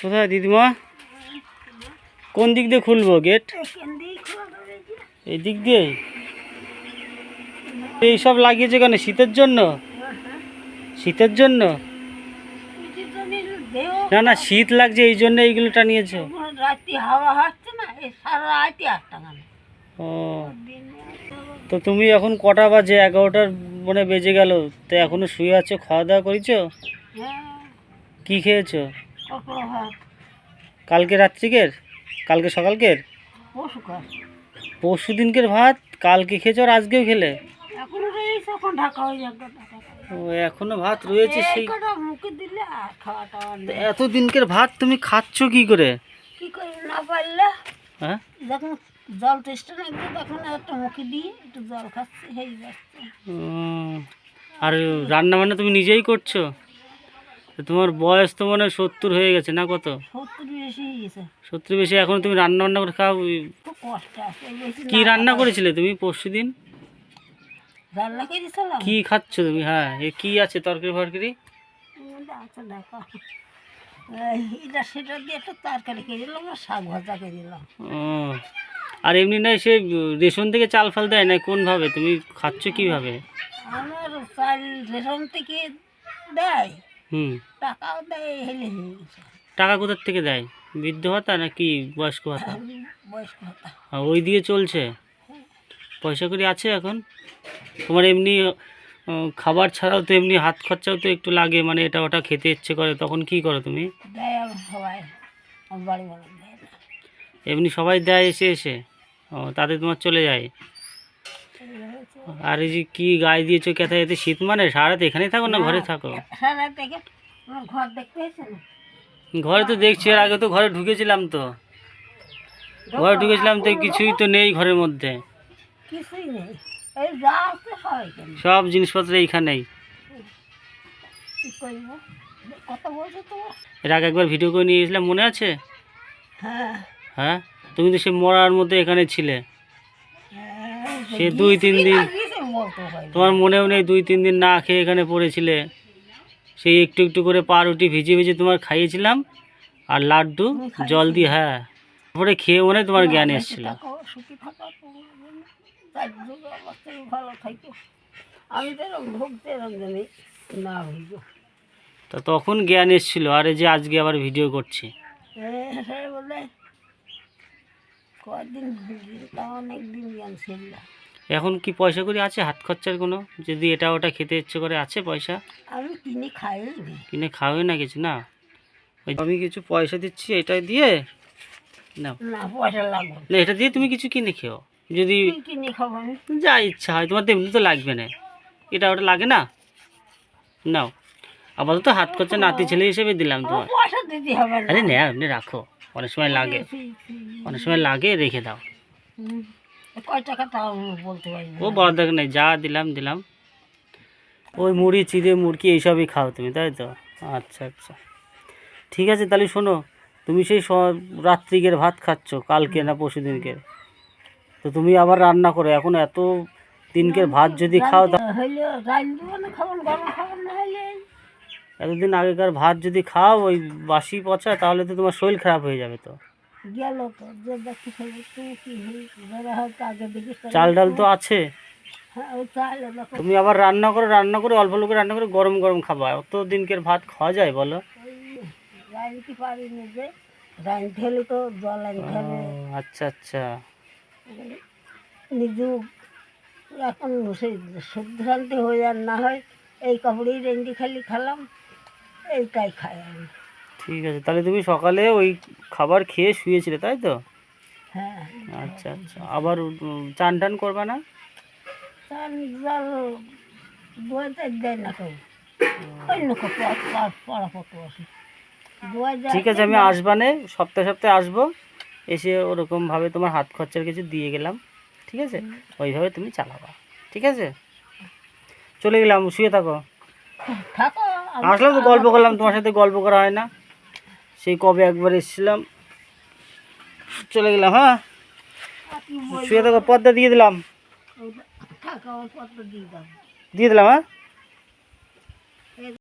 কোথায় দিদিমা? কোন দিক দিয়ে খুলবো গেট। এই দিক দিয়ে এইসব লাগিয়েছে কেন? শীতের জন্য? শীতের জন্য? না না শীত লাগছে এই জন্য এইগুলো টানিয়েছে কোনো হাওয়া হচ্ছে না সারা রাতি ও। তো তুমি এখন কটা বাজে? এগারোটার মানে বেজে গেল। তো এখনও শুয়ে আছো খাওয়া দাওয়া করেছ? হ্যাঁ। কি খেয়েছো? কালকে রাত্রিকের? কালকে সকালকের? পরশু দিনকের ভাত? কালকে খেয়েছো আর আজকেও খেলে? ও এখনও ভাত রয়েছে সেই এত দিনকের ভাত তুমি খাচ্ছ কি করে? কি করে না পারলে? হ্যাঁ? যখন জল টেস্টে রাখবে তখন একটা মুখে দিয়ে একটু জল খাচ্ছে সেই যাচ্ছে। আর রান্না বান্না তুমি নিজেই করছ? তো তোমার বয়স তো মনে সত্তর হয়ে গেছে না কত? সত্তর বেশি এখন তুমি রান্না বান্না করে খাও কি রান্না করেছিলে তুমি পরশু দিন? কি খাচ্ছ তুমি? হ্যাঁ এ কি আছে তরকারি ফরকারি? আচ্ছা আর এমনি নয় সে রেশন থেকে চাল ফাল দেয় না? কোনভাবে তুমি খাচ্ছ কীভাবে? আমার চাল রেশন থেকে দেয়। হুম। টাকাও দেয় হেলে হয়ে গেছে টাকা কোথার থেকে দেয়? বৃদ্ধ ভাতা নাকি বয়স্ক ভাতা? বয়স্ক হতা আর ওই দিয়ে চলছে? পয়সা করি আছে এখন? তোমার এমনি খাবার ছাড়াও তো এমনি হাত খরচাও তো একটু লাগে মানে এটা ওটা খেতে ইচ্ছে করে তখন কি করো তুমি? এমনি সবাই দেয় এসে এসে? ও তাতে তোমার চলে যায়। আর এই যে কি গায়ে দিয়েছ কেথায় এতে শীত মানে? সারা রাত এখানেই থাকো না ঘরে থাকো? ঘর দেখতে ঘরে তো দেখছি এর আগে তো ঘরে ঢুকেছিলাম তো। ঘরে ঢুকেছিলাম তো কিছুই তো নেই ঘরের মধ্যে। কিছুই নেই। এই যা আছে সবাই সব জিনিসপত্র এইখানেই। এর আগে একবার ভিডিও করে নিয়ে গেছিলাম মনে আছে? হ্যাঁ। হ্যাঁ? তুমি তো সে মরার মধ্যে এখানে ছিলে। সে দুই তিন দিন তোমার মনেও নেই দুই তিন দিন না খেয়ে এখানে পড়েছিলে। সেই একটু একটু করে পাউরুটি ভিজিয়ে ভিজিয়ে তোমার খাইয়েছিলাম আর লাড্ডু জল দিয়ে হ্যাঁ। তারপরে খেয়ে মনে তোমার জ্ঞান এসেছিল। তো তখন জ্ঞান এসেছিল আর এই যে আজকে আবার ভিডিও করছি। কদিন তা অনেক দিন জ্ঞান ছিল এখন কি পয়সা করি? আছে হাত খরচার কোনো? যদি এটা ওটা খেতে ইচ্ছে করে আছে পয়সা? আমি কিনে খাই কিনে খাওয়াই না কিছু না? আমি কিছু পয়সা দিচ্ছি এটা দিয়ে না পয়সা লাগবে না। এটা দিয়ে তুমি কিছু কিনে খেও। যদি যা ইচ্ছা হয় তোমার তো এমনি তো লাগবে না। এটা ওটা লাগে না? নাও। আপাতত হাত খরচা নাতি ছেলে হিসেবে দিলাম তোমার আরে না রাখো। অনেক সময় লাগে। অনেক সময় লাগে রেখে দাও। কয় টাকা তাও বলতে পারি ও বড় দেখ নেই যা দিলাম দিলাম। ওই মুড়ি চিড়ে মুরগি এইসবই খাও তুমি তাই তো? আচ্ছা আচ্ছা। ঠিক আছে তাহলে শোনো তুমি সেই রাত্রিকের ভাত খাচ্ছ কালকে না পরশু দিনকের তো তুমি আবার রান্না করো এখন এত দিনকের ভাত যদি খাও এতদিন আগেকার ভাত যদি খাও ওই বাসি পচা তাহলে তো তোমার শরীর খারাপ হয়ে যাবে তো। গেল তো যে দেখতে তুমি কি যারা হয়তো আগে দেখে চাল ডাল তো আছে। হ্যাঁ চাল দেখো তুমি আবার রান্না করে রান্না করে অল্প লোকে রান্না করে গরম গরম খাবা। অত দিনকের ভাত খাওয়া যায় বলো? রাইলতে পারিনি যে রাইল তো জল আনতে হবে আচ্ছা আচ্ছা। নিজেও এখন সেই শুদ্ধান্তি হয়ে আর না হয় এই কাপড়েই রেন্ডি খালি খালাম এইটাই খাই আমি। ঠিক আছে তাহলে তুমি সকালে ওই খাবার খেয়ে শুয়েছিলে তাই তো? হ্যাঁ। আচ্ছা আচ্ছা আবার চান টান করবা না? দেয় কেউ অন্য ঠিক আছে আমি আসবানে সপ্তাহে সপ্তাহে আসব। এসে ওরকমভাবে তোমার হাত খরচার কিছু দিয়ে গেলাম ঠিক আছে? ওইভাবে তুমি চালাবা ঠিক আছে? চলে গেলাম শুয়ে থাকো। থাকো আসলাম তো গল্প করলাম তোমার সাথে গল্প করা হয় না। সেই কবে একবার এসেছিলাম। চলে গেলাম হ্যাঁ? আর কি বলব? শুয়ে থাকো পর্দা দিয়ে দিলাম। থাকো আমার পত্র দিয়ে দাও। দিয়ে দিলাম হ্যাঁ?